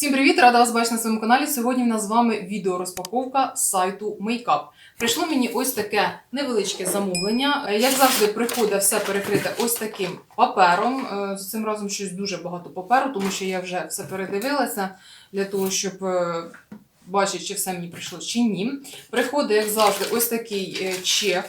Всім привіт! Рада вас бачити на своєму каналі. Сьогодні в нас з вами відеорозпаковка з сайту Makeup. Прийшло мені ось таке невеличке замовлення. Е, Як завжди, приходить все перекрите ось таким папером. Е, З цим разом щось дуже багато паперу, тому що я вже все передивилася для того, щоб е, бачити, чи все мені прийшло, чи ні. Приходить, як завжди, ось такий чек.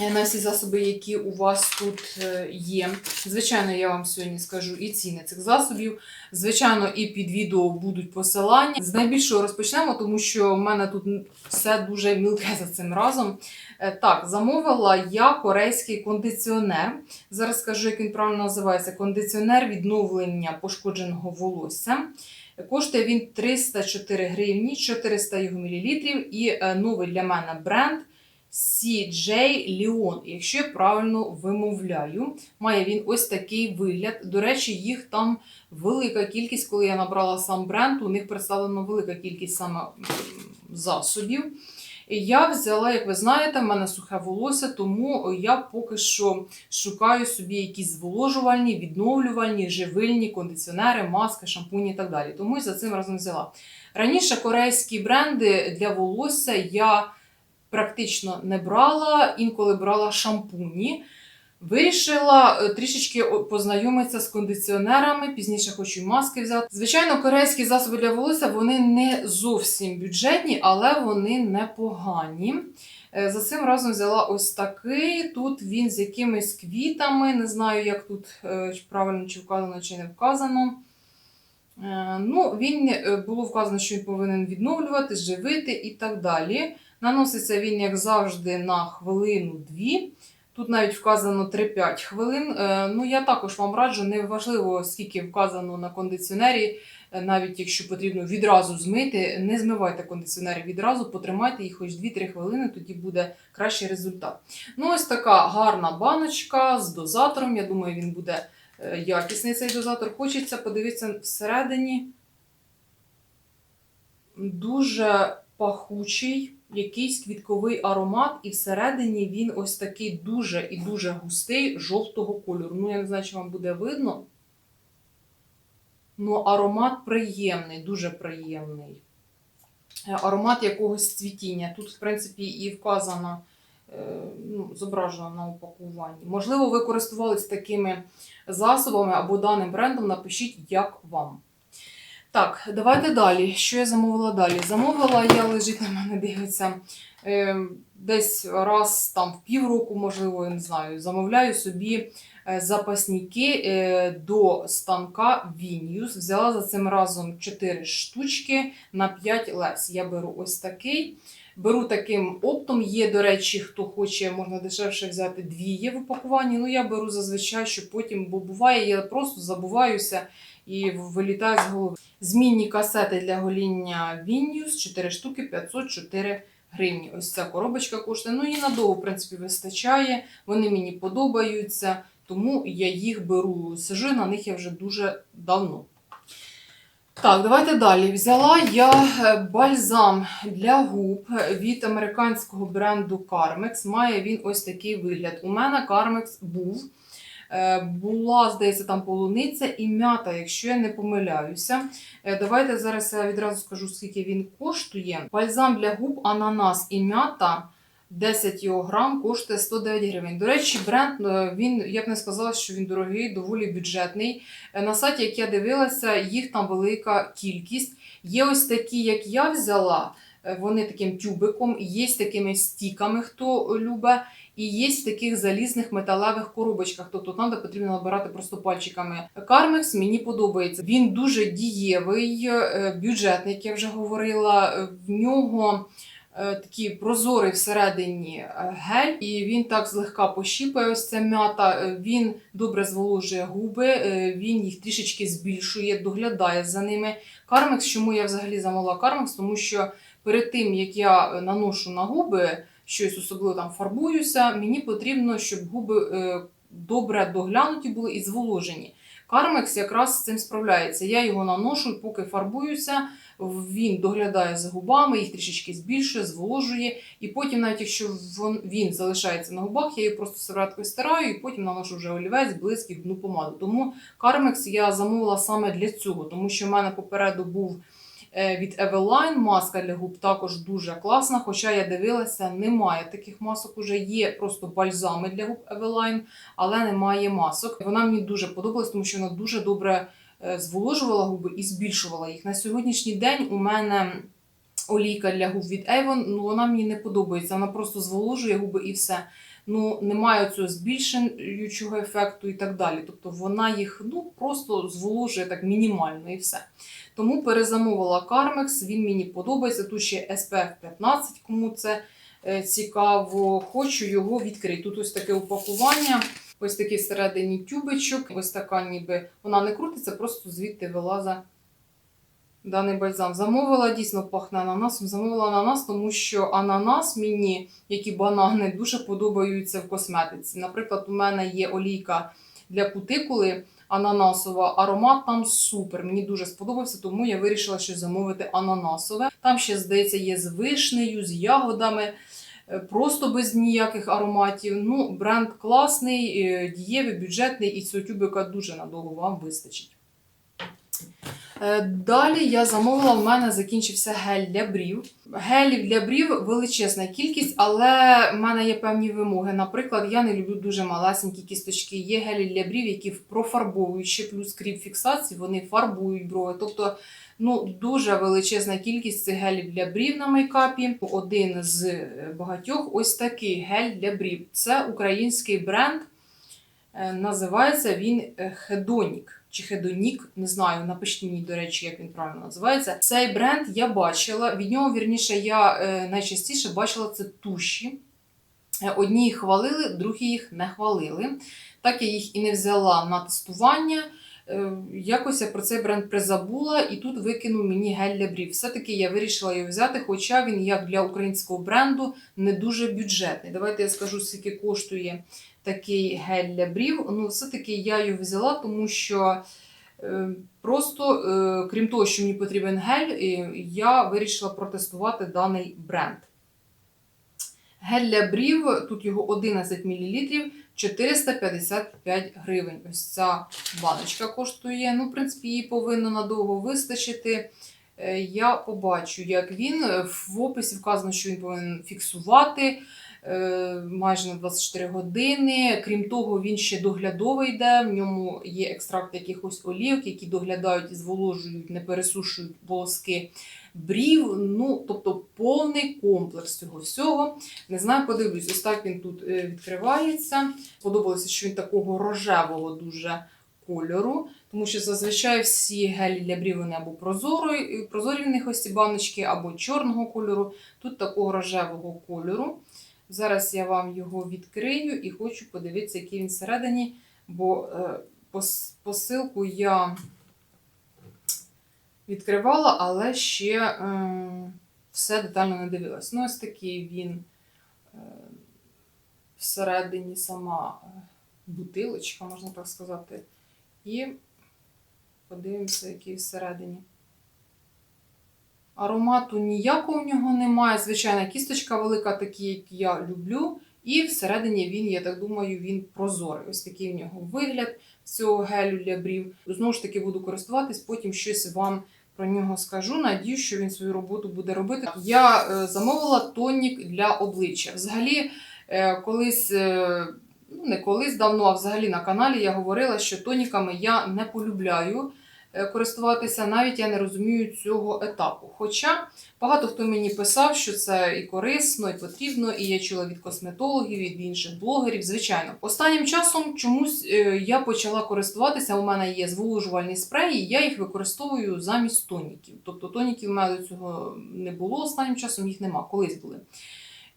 Е, На всі засоби, які у вас тут е, є. Звичайно, я вам сьогодні скажу і ціни цих засобів. Звичайно, і під відео будуть посилання. З найбільшого розпочнемо, тому що в мене тут все дуже мілке за цим разом. Е, Так, замовила я корейський кондиціонер. Зараз скажу, як він правильно називається: кондиціонер відновлення пошкодженого волосся. Коштує він 304 гривні, 400 його мілілітрів, і новий для мене бренд CJ Leon, якщо я правильно вимовляю. Має він ось такий вигляд. До речі, їх там велика кількість, коли я набрала сам бренд, у них представлена велика кількість саме засобів. Я взяла, як ви знаєте, в мене сухе волосся, тому я поки що шукаю собі якісь зволожувальні, відновлювальні, живильні кондиціонери, маски, шампуні і так далі. Тому і за цим разом взяла. Раніше корейські бренди для волосся я практично не брала, інколи брала шампуні. Вирішила е, трішечки познайомитися з кондиціонерами, пізніше хочу й маски взяти. Звичайно, корейські засоби для волосся вони не зовсім бюджетні, але вони непогані. Е, За цим разом взяла ось такий. Тут він з якимись квітами. Не знаю, як тут е, правильно чи вказано, чи не вказано. Ну, він було вказано, що він повинен відновлювати, живити і так далі. Наноситься він, як завжди, на хвилину-дві. Тут навіть вказано 3-5 хвилин. Е, Ну, я також вам раджу, не важливо, скільки вказано на кондиціонері, е, навіть якщо потрібно відразу змити, не змивайте кондиціонери відразу, потримайте їх хоч 2-3 хвилини, тоді буде кращий результат. Ну, ось така гарна баночка з дозатором. Я думаю, він буде е, якісний цей дозатор. Хочеться подивитися всередині. Дуже пахучий, якийсь квітковий аромат, і всередині він ось такий дуже і дуже густий жовтого кольору. Ну, я не знаю, чи вам буде видно. Ну, аромат приємний, дуже приємний. Е, Аромат якогось цвітіння. Тут, в принципі, і вказано, е, ну, зображено на упакуванні. Можливо, ви користувались такими засобами або даним брендом. Напишіть, як вам. Так, давайте далі. Що я замовила далі? Замовила, я лежить на мене, дивиться. Е, десь раз там в півроку, можливо, я не знаю, замовляю собі е, запасники е, до станка Vinius. Взяла за цим разом 4 штучки на 5 лес. Я беру ось такий. Беру таким оптом. Є, до речі, хто хоче, можна дешевше взяти дві є в упакуванні. Ну, я беру зазвичай, щоб потім, бо буває, я просто забуваюся і вилітає з голови. Змінні касети для гоління Vinius 4 штуки 504 гривні. Ось ця коробочка коштує. Ну і надовго, в принципі, вистачає. Вони мені подобаються, тому я їх беру. Сижу на них я вже дуже давно. Так, давайте далі. Взяла я е, бальзам для губ від американського бренду Carmex. Має він ось такий вигляд. У мене Carmex був. Е, Була, здається, там полуниця і м'ята, якщо я не помиляюся. Е, Давайте зараз я відразу скажу, скільки він коштує. Бальзам для губ, ананас і м'ята 10 його грам коштує 109 гривень. До речі, бренд е, він, я б не сказала, що він дорогий, доволі бюджетний. На сайті, як я дивилася, їх там велика кількість. Є ось такі, як я взяла. Вони таким тюбиком, є з такими стіками, хто любить, і є в таких залізних металевих коробочках. Тобто там, де потрібно набирати просто пальчиками. Кармекс мені подобається. Він дуже дієвий, е, бюджетний, як я вже говорила. Е, В нього е, такий прозорий всередині гель, і він так злегка пощіпає ось ця м'ята. Він добре зволожує губи, він їх трішечки збільшує, доглядає за ними. Кармекс, чому я взагалі замовила Кармекс? Тому що перед тим як я е, наношу на губи щось особливо там фарбуюся, мені потрібно, щоб губи е, добре доглянуті були і зволожені. Кармекс якраз з цим справляється. Я його наношу, поки фарбуюся, він доглядає за губами, їх трішечки збільшує, зволожує. І потім, навіть якщо він залишається на губах, я її просто серветкою стираю і потім наношу вже олівець, блиск і помаду. Тому Кармекс я замовила саме для цього, тому що в мене попереду був від Eveline маска для губ також дуже класна. Хоча я дивилася, немає таких масок. Уже є просто бальзами для губ Eveline, але немає масок. Вона мені дуже подобалась, тому що вона дуже добре е, зволожувала губи і збільшувала їх. На сьогоднішній день у мене олійка для губ від Avon, ну вона мені не подобається. Вона просто зволожує губи і все. Ну, немає цього збільшуючого ефекту і так далі. Тобто вона їх ну, просто зволожує так мінімально і все. Тому перезамовила Carmex, він мені подобається. Тут ще SPF 15, кому це е, цікаво. Хочу його відкрити. Тут ось таке упакування. Ось такий всередині тюбичок, ось така ніби вона не крутиться, просто звідти вилаза даний бальзам. Замовила дійсно пахне ананасом. Замовила ананас, тому що ананас мені, як і банани, дуже подобаються в косметиці. Наприклад, у мене є олійка для кутикули ананасова, аромат там супер. Мені дуже сподобався, тому я вирішила щось замовити ананасове. Там ще, здається, є з вишнею, з ягодами. е, Просто без ніяких ароматів. Ну, бренд класний, е, дієвий, бюджетний, і цього тюбика дуже надовго вам вистачить. Е, Далі я замовила, в мене закінчився гель для брів. Гелів для брів величезна кількість, але в мене є певні вимоги. Наприклад, я не люблю дуже малесенькі кісточки. Є гелі для брів, які профарбовують ще плюс кріп фіксації, вони фарбують брови. Тобто, ну, дуже величезна кількість цих гелів для брів на мейкапі. Один з багатьох ось такий гель для брів. Це український бренд. Е, Називається він е, Хедонік чи Хедонік, не знаю, напишіть мені, до речі, як він правильно називається. Цей бренд я бачила. Від нього, вірніше, я е, найчастіше бачила це туші. Одні їх хвалили, другі їх не хвалили. Так я їх і не взяла на тестування. Якось я про цей бренд призабула, і тут викинув мені гель для брів. Все-таки я вирішила його взяти, хоча він, як для українського бренду, не дуже бюджетний. Давайте я скажу, скільки коштує такий гель для брів. Ну, все-таки я його взяла, тому що е, просто, е, крім того, що мені потрібен гель, е, я вирішила протестувати даний бренд. Гель для брів, тут його 11 мл, 455 гривень. Ось ця баночка коштує. Ну, в принципі, її повинно надовго вистачити. Я побачу, як він. В описі вказано, що він повинен фіксувати майже на 24 години. Крім того, він ще доглядовий йде. В ньому є екстракт якихось олівок, які доглядають і зволожують, не пересушують волоски брів. Ну, тобто повний комплекс цього всього. Не знаю, подивлюсь, ось так він тут е, відкривається. Подобалося, що він такого рожевого дуже кольору, тому що зазвичай всі гелі для брів вони або прозорі, прозорі в них ось ці баночки, або чорного кольору. Тут такого рожевого кольору. Зараз я вам його відкрию і хочу подивитися, який він всередині, бо е, посилку я відкривала, але ще е, все детально не дивилась. Ну, ось такий він е, всередині сама бутилочка, можна так сказати. І подивимося, який всередині. Аромату ніякого в нього немає. Звичайна кісточка велика, такі, як я люблю. І всередині він, я так думаю, він прозорий. Ось такий в нього вигляд цього гелю для брів. Знову ж таки, буду користуватись, потім щось вам про нього скажу. Надію, що він свою роботу буде робити. Я е, замовила тонік для обличчя. Взагалі, е, колись. Е, Ну, не колись давно, а взагалі на каналі я говорила, що тоніками я не полюбляю користуватися, навіть я не розумію цього етапу. Хоча багато хто мені писав, що це і корисно, і потрібно, і я чула від косметологів, від інших блогерів. Звичайно, останнім часом чомусь е, я почала користуватися. У мене є зволожувальні спреї, я їх використовую замість тоніків. Тобто тоніків у мене до цього не було останнім часом, їх нема, колись були.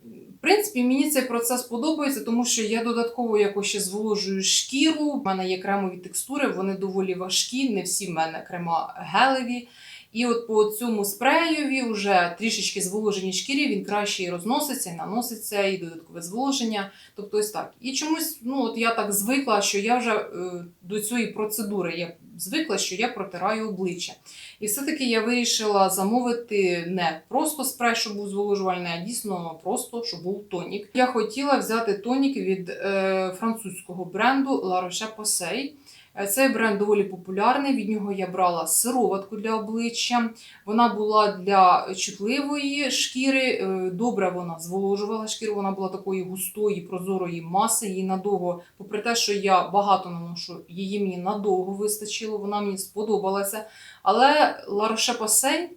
В принципі, мені цей процес подобається, тому що я додатково якось ще зволожую шкіру. У мене є кремові текстури, вони доволі важкі, не всі в мене крема гелеві. І от по цьому спреєві вже трішечки зволоженій шкірі він краще і розноситься, і наноситься, і додаткове зволоження. Тобто ось так. І чомусь, ну от я так звикла, що я вже е, до цієї процедури я звикла, що я протираю обличчя. І все-таки я вирішила замовити не просто спрей, щоб був зволожувальний, а дійсно просто, щоб був тонік. Я хотіла взяти тонік від е, французького бренду La Roche-Posay. Е, Цей бренд доволі популярний. Від нього я брала сироватку для обличчя. Вона була для чутливої шкіри. е, Добре вона зволожувала шкіру. Вона була такої густої, прозорої маси. Її надовго, попри те, що я багато наношу, її мені надовго вистачило. Вона мені сподобалася. Але La Roche-Posay,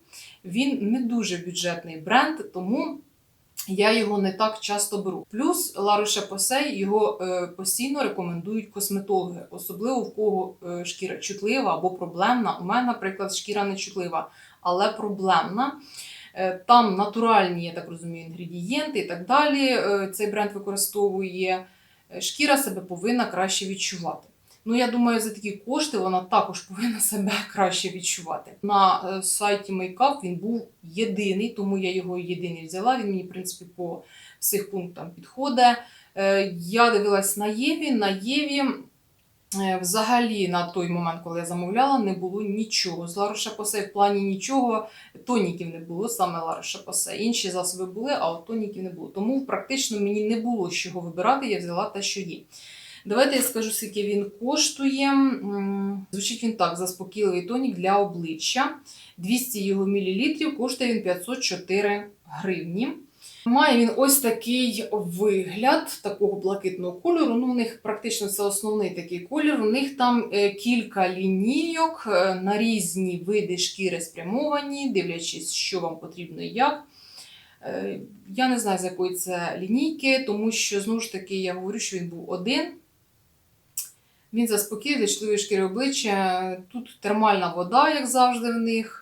він не дуже бюджетний бренд, тому. Я його не так часто беру. Плюс La Roche-Posay його е, постійно рекомендують косметологи, особливо в кого е, шкіра чутлива або проблемна. У мене, наприклад, шкіра не чутлива, але проблемна. Е, Там натуральні, я так розумію, інгредієнти і так далі. Е, Цей бренд використовує. Е, Шкіра себе повинна краще відчувати. Ну, я думаю, за такі кошти вона також повинна себе краще відчувати. На е, сайті Makeup він був єдиний, тому я його єдиний взяла. Він мені, в принципі, по всіх пунктам підходить. Е, Я дивилась на Єві. На Єві е, взагалі на той момент, коли я замовляла, не було нічого. З La Roche-Posay в плані нічого, тоніків не було, саме La Roche-Posay. Інші засоби були, а от тоніків не було. Тому практично мені не було з чого вибирати, я взяла те, що є. Давайте я скажу, скільки він коштує. Звучить він так: заспокійливий тонік для обличчя. 200 його мілілітрів, коштує він 504 гривні. Має він ось такий вигляд такого блакитного кольору. Ну, у них практично це основний такий колір. У них там е, кілька лінійок е, на різні види шкіри спрямовані, дивлячись, що вам потрібно і як. Е, Я не знаю, з якої це лінійки, тому що знову ж таки я говорю, що він був один. Він заспокоює для шкіри обличчя. Тут термальна вода, як завжди, в них.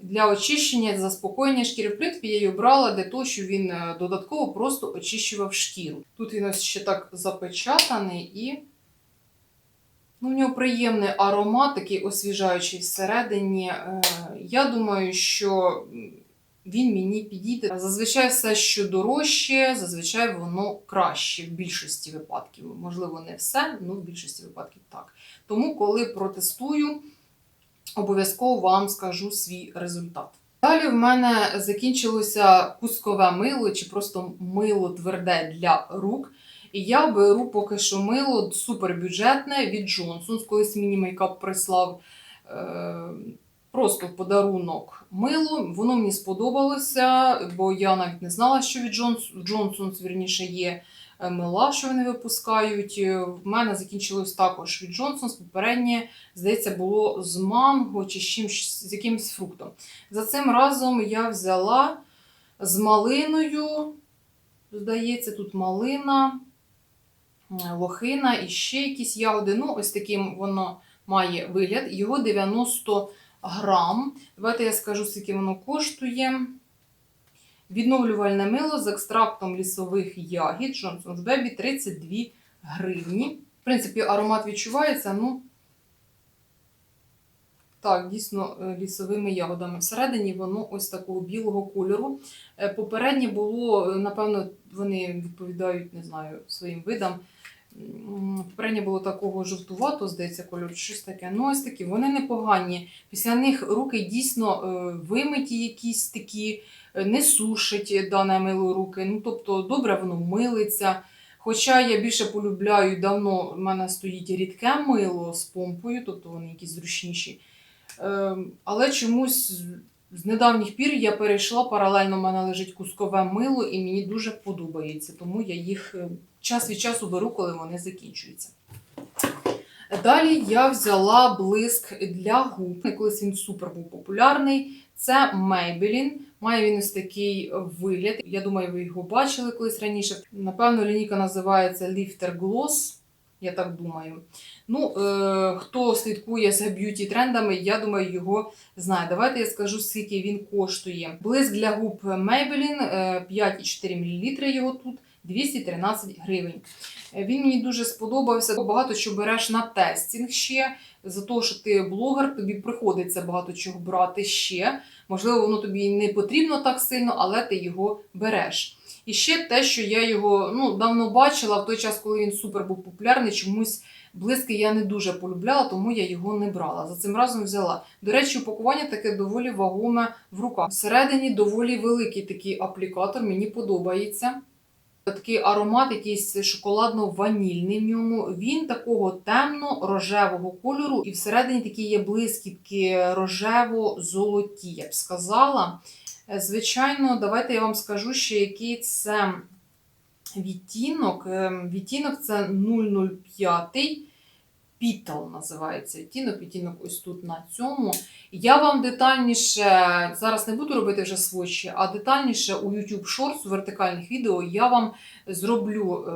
Для очищення, заспокоєння шкіри. В принципі, я її обрала для того, щоб він е, додатково просто очищував шкіру. Тут він ось ще так запечатаний і ну, в нього приємний аромат, такий освіжаючий всередині. Е, Я думаю, що він мені підійде. Зазвичай все, що дорожче, зазвичай воно краще в більшості випадків. Можливо, не все, але в більшості випадків так. Тому, коли протестую, обов'язково вам скажу свій результат. Далі в мене закінчилося кускове мило чи просто мило тверде для рук. І я беру поки що мило супербюджетне від Johnson's. Колись мені мейкап прислав е, просто подарунок мило. Воно мені сподобалося, бо я навіть не знала, що від Johns- Johnson's, вірніше, є е, мила, що вони випускають. Е, В мене закінчилось також від Johnson's. Попереднє, здається, було з манго чи з, чимсь, з якимось фруктом. За цим разом я взяла з малиною. Здається, тут малина, е, лохина і ще якісь ягоди. Ну, ось таким воно має вигляд. Його 90 грам. Давайте я скажу, скільки воно коштує. Відновлювальне мило з екстрактом лісових ягід Johnson's Baby 32 гривні. В принципі, аромат відчувається, ну. Так, дійсно, е, лісовими ягодами. Всередині воно ось такого білого кольору. Е, Попереднє було, е, напевно, вони відповідають, не знаю, своїм видам. Попереднє було такого жовтувато, здається, кольору, щось таке. Ну, ось такі, вони непогані. Після них руки дійсно е, вимиті якісь такі, е, не сушить дане мило руки. Ну, тобто, добре воно милиться. Хоча я більше полюбляю, давно в мене стоїть рідке мило з помпою, тобто вони якісь зручніші. Ем, Але чомусь з- недавніх пір я перейшла, паралельно в мене лежить кускове мило, і мені дуже подобається, тому я їх е, час від часу беру, коли вони закінчуються. Далі я взяла блиск для губ. Колись він супер був популярний. Це Maybelline. Має він ось такий вигляд. Я думаю, ви його бачили колись раніше. Напевно, лінійка називається Lifter Gloss. я так думаю. Ну, е, хто слідкує за б'юті трендами, я думаю, його знає. Давайте я скажу, скільки він коштує. Блиск для губ Maybelline е, 5,4 мл його тут 213 гривень. Е, Він мені дуже сподобався. Багато що береш на тестінг ще. За те, що ти блогер, тобі приходиться багато чого брати ще. Можливо, воно тобі не потрібно так сильно, але ти його береш. І ще те, що я його ну, давно бачила в той час, коли він супер був популярний, чомусь блиски я не дуже полюбляла, тому я його не брала. За цим разом взяла. До речі, упакування таке доволі вагоме в руках. Всередині доволі великий такий аплікатор, мені подобається. Такий аромат, якийсь шоколадно-ванільний в ньому. Він такого темно-рожевого кольору, і всередині такі є блискітки рожево-золоті, я б сказала. Е, Звичайно, давайте я вам скажу ще, який це відтінок. Ем, Відтінок це 005. Пітал називається відтінок, відтінок ось тут на цьому. Я вам детальніше, зараз не буду робити вже свочі, а детальніше у YouTube Shorts, у вертикальних відео, я вам зроблю е,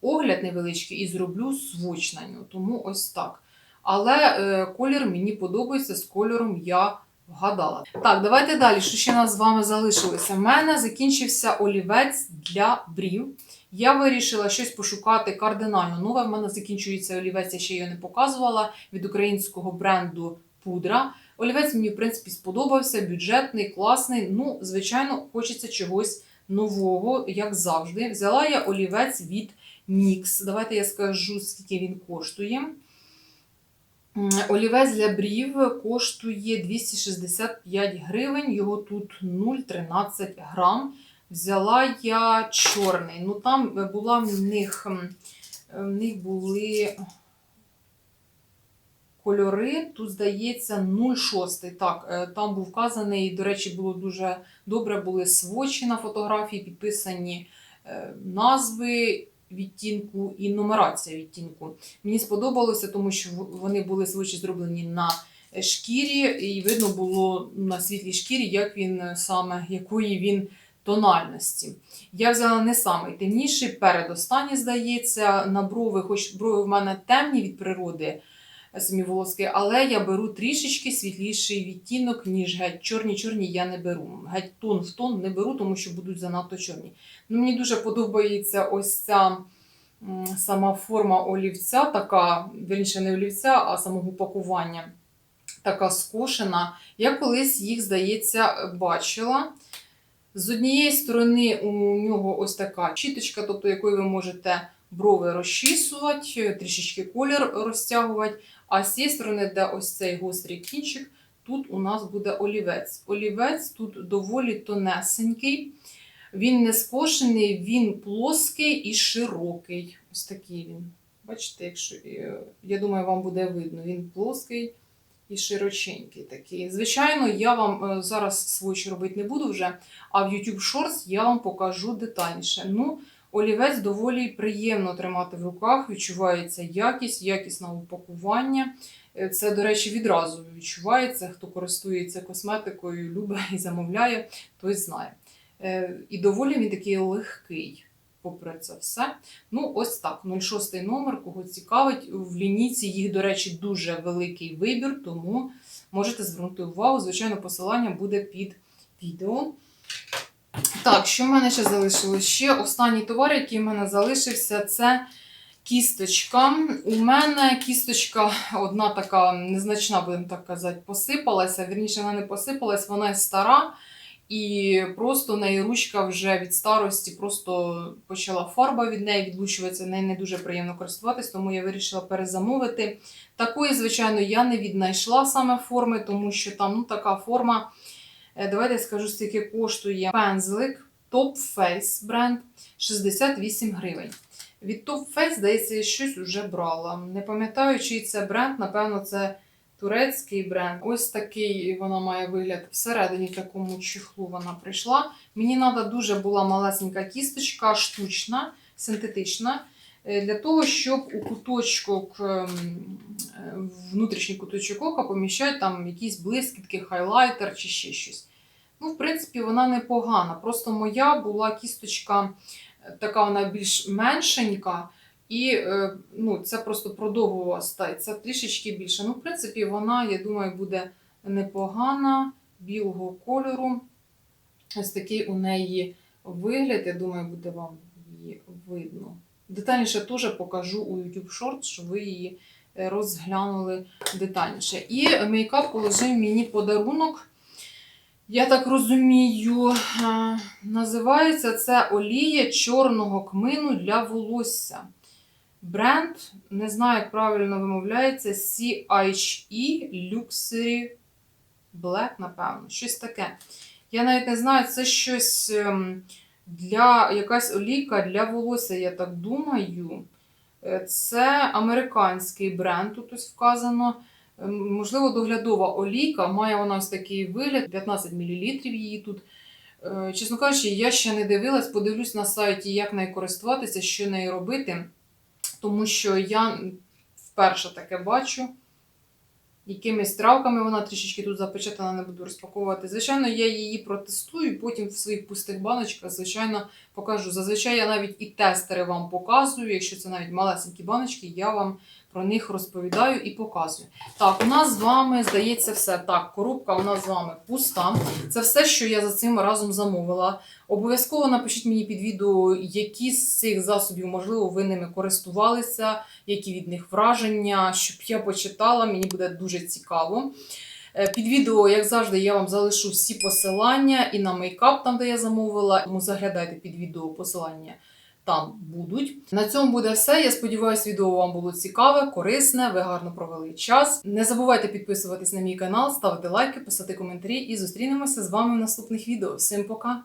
огляд невеличкий і зроблю своч на нього. Тому ось так. Але е, колір мені подобається, з кольором я вгадала. Так, давайте далі. Що ще нас з вами залишилося? У мене закінчився олівець для брів. Я вирішила щось пошукати кардинально нове. В мене закінчується олівець, я ще його не показувала від українського бренду Пудра. Олівець мені, в принципі, сподобався, бюджетний, класний. Ну, звичайно, хочеться чогось нового, як завжди. Взяла я олівець від NYX. Давайте я скажу, скільки він коштує. Олівець для брів коштує 265 гривень, його тут 0,13 грам. Взяла я чорний. Ну там е, була в них, в них були кольори. Тут, здається, 0,6. Так, е, там був вказаний, до речі, було дуже добре, були свочі на фотографії, підписані е, назви відтінку і нумерація відтінку. Мені сподобалося, тому що вони були звичайно зроблені на шкірі, і видно було на світлій шкірі, як він е, саме, якої він тональності. Я взяла не самий темніший, передостанній, здається, на брови, хоч брови в мене темні від природи, самі волоски, але я беру трішечки світліший відтінок, ніж геть чорні. Чорні я не беру. Геть тон в тон не беру, тому що будуть занадто чорні. Ну, мені дуже подобається ось ця сама форма олівця, така, вірніше, не олівця, а самого пакування, така скошена. Я колись їх, здається, бачила. З однієї сторони у нього ось така щіточка, тобто якою ви можете брови розчісувати, трішечки колір розтягувати. А з цієї сторони, де ось цей гострий кінчик, тут у нас буде олівець. Олівець тут доволі тонесенький. Він не скошений, він плоский і широкий. Ось такий він. Бачите, якщо е, я думаю, вам буде видно. Він плоский і широченький такий. Звичайно, я вам е, зараз свочі робити не буду вже, а в YouTube Shorts я вам покажу детальніше. Ну, олівець доволі приємно тримати в руках, відчувається якість, якісне упакування. Е, Це, до речі, відразу відчувається. Хто користується косметикою, любить і замовляє, той знає. Е, І доволі він такий легкий, попри це все. Ну, ось так. 06 номер, кого цікавить. В лінійці їх, до речі, дуже великий вибір, тому можете звернути увагу. Звичайно, посилання буде під відео. Так, що в мене ще залишилось? Ще останній товар, який в мене залишився, це кісточка. У мене кісточка одна така незначна, будемо так казати, посипалася. Вірніше, вона не посипалась, вона стара. І просто неї ручка вже від старості просто почала фарба від неї відлучуватися, нею не дуже приємно користуватись, тому я вирішила перезамовити. Такої, звичайно, я не віднайшла саме форми, тому що там ну, така форма. Е, Давайте я скажу, скільки коштує пензлик Top Face бренд 68 гривень. Від Top Face, здається, я щось вже брала. Не пам'ятаю, чий це бренд, напевно, це турецький бренд. Ось такий вона має вигляд. Всередині такому чехлу вона прийшла. Мені треба дуже була малесенька кісточка, штучна, синтетична. Е, Для того, щоб у куточок, ем, е, внутрішній куточок ока поміщати там якісь блискітки, хайлайтер чи ще щось. Ну, в принципі, вона непогана. Просто моя була кісточка е, така, вона більш меншенька, І ну, це просто продовгова стать, це трішечки більше. Ну, в принципі, вона, я думаю, буде непогана, білого кольору. Ось такий у неї вигляд, я думаю, буде вам її видно. Детальніше теж покажу у YouTube Shorts, щоб ви її е, розглянули детальніше. І мейкап положив мені подарунок. Я так розумію, е, називається це олія чорного кмину для волосся. Бренд, не знаю, як правильно вимовляється, CHE Luxury Black, напевно, щось таке. Я навіть не знаю, це щось ем, для якась олійка для волосся, я так думаю. Е, Це американський бренд, тут ось вказано. Ем, Можливо, доглядова олійка. Має вона ось такий вигляд, 15 мл її тут. Е, Чесно кажучи, я ще не дивилась, подивлюсь на сайті, як нею користуватися, що нею робити, тому що я вперше таке бачу. Якимись травками вона трішечки тут запечатана, не буду розпаковувати. Звичайно, я її протестую, потім в своїх пустих баночках, звичайно, покажу. Зазвичай я навіть і тестери вам показую. Якщо це навіть малесенькі баночки, я вам про них розповідаю і показую. Так, у нас з вами здається все. Так, коробка у нас з вами пуста. Це все, що я за цим разом замовила. Обов'язково напишіть мені під відео, які з цих засобів, можливо, ви ними користувалися, які від них враження, щоб я почитала, мені буде дуже цікаво. Е, Під відео, як завжди, я вам залишу всі посилання і на мейкап, там де я замовила. Тому заглядайте під відео посилання. Там будуть. На цьому буде все. Я сподіваюся, відео вам було цікаве, корисне, ви гарно провели час. Не забувайте підписуватись на мій канал, ставити лайки, писати коментарі і зустрінемося з вами в наступних відео. Всім пока!